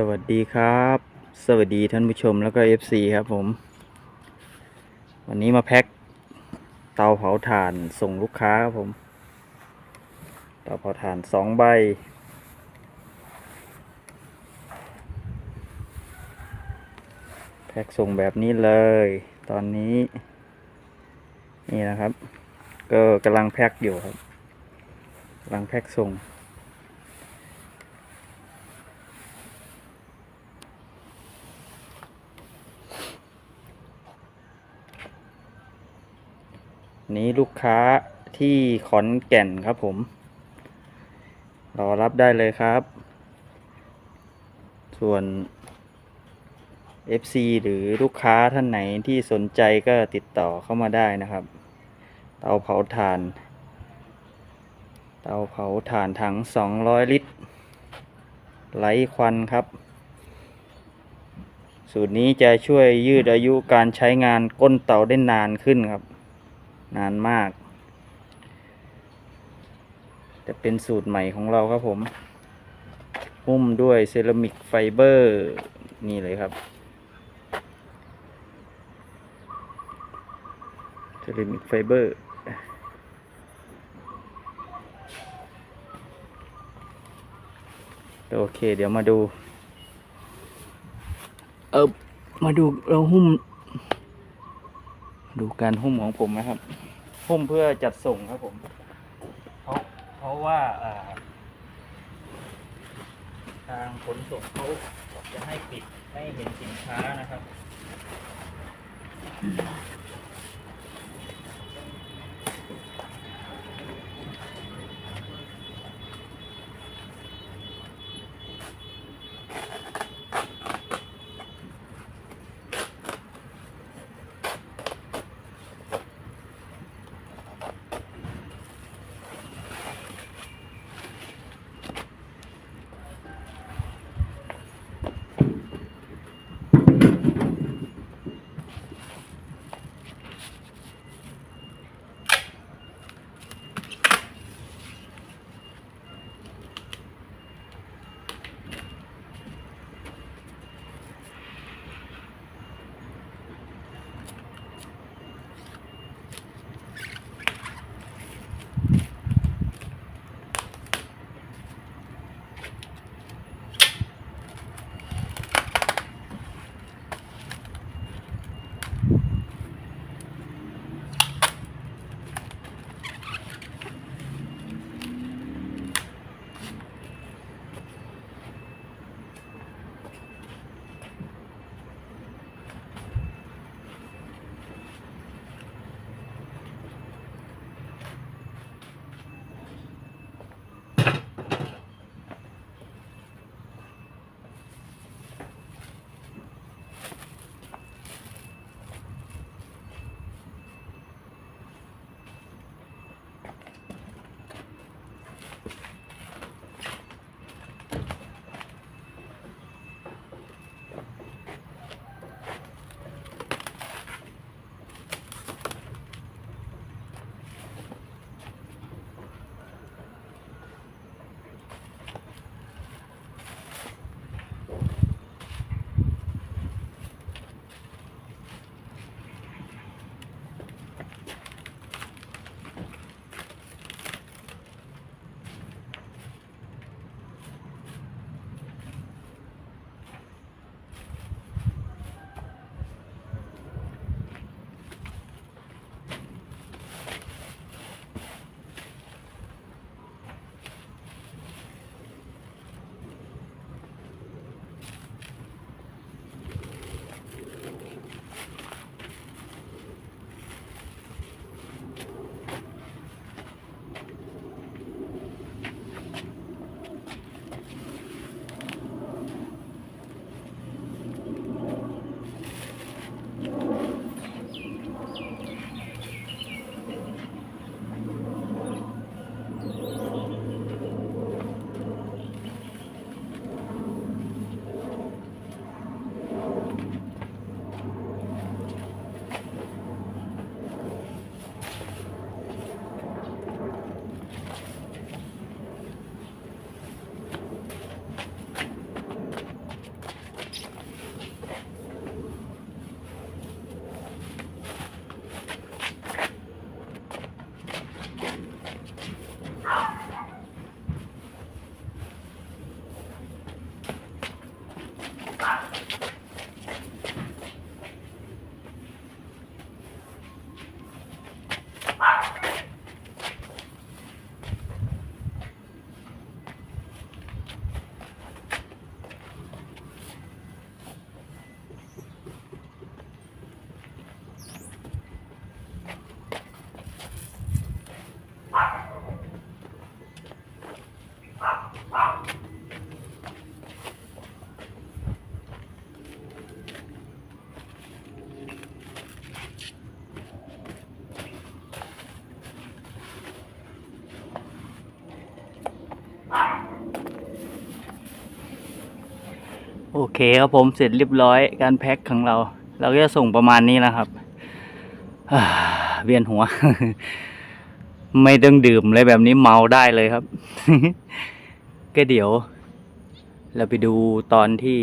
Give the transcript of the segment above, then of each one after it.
สวัสดีครับ สวัสดีท่านผู้ชมแล้วก็ FC ครับผม วันนี้มาแพ็คเตาเผาถ่านส่งลูกค้าครับผม เตาเผาถ่านสองใบ แพ็คส่งแบบนี้เลย ตอนนี้ นี่นะครับ ก็กำลังแพ็คอยู่ครับกำลังแพ็คส่ง นี้ลูกค้าที่ขอนแก่นครับผม รอรับได้เลยครับ ส่วน FC หรือลูกค้าท่านไหนที่สนใจก็ติดต่อเข้ามาได้นะครับ เตาเผาถ่าน เตาเผาถ่านถัง 200 ลิตรไร้ควันครับ สูตรนี้จะช่วยยืดอายุการใช้งานก้นเตาได้นานขึ้นครับ นานมาก จะเป็นสูตรใหม่ของเราครับผมหุ้มด้วยเซรามิกไฟเบอร์ นี่เลยครับเซรามิกไฟเบอร์โอเค เดี๋ยวมาดู เออมาดูเราหุ้ม ดูการหุ้มของผมนะครับ หุ้มเพื่อจัดส่งครับผม เพราะเพราะว่าทางขนส่งเขาจะให้ปิดไม่เห็นสินค้านะครับ โอเคครับผมเสร็จเรียบร้อยการแพ็คของเรา เราก็จะส่งประมาณนี้แล้วครับเวียนหัว ไม่ต้องดื่มเลยแบบนี้เมาได้เลยครับ ก็เดี๋ยว เราไปดูตอนที่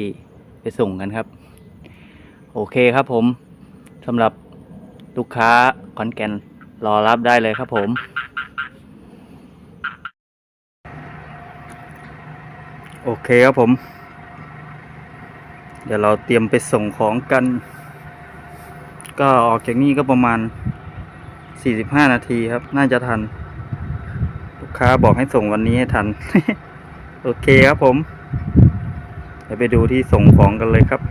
ไปส่งกันครับ โอเคครับผมสำหรับลูกค้าขอนแกนรอรับได้เลยครับผม โอเคครับผม เดี๋ยวเราเตรียมไปส่งของกัน ก็ออกจากนี่ก็ประมาณ 45 นาทีครับ น่าจะทัน ลูกค้าบอกให้ส่งวันนี้ให้ทัน โอเคครับผม เดี๋ยวไปดูที่ส่งของกันเลยครับ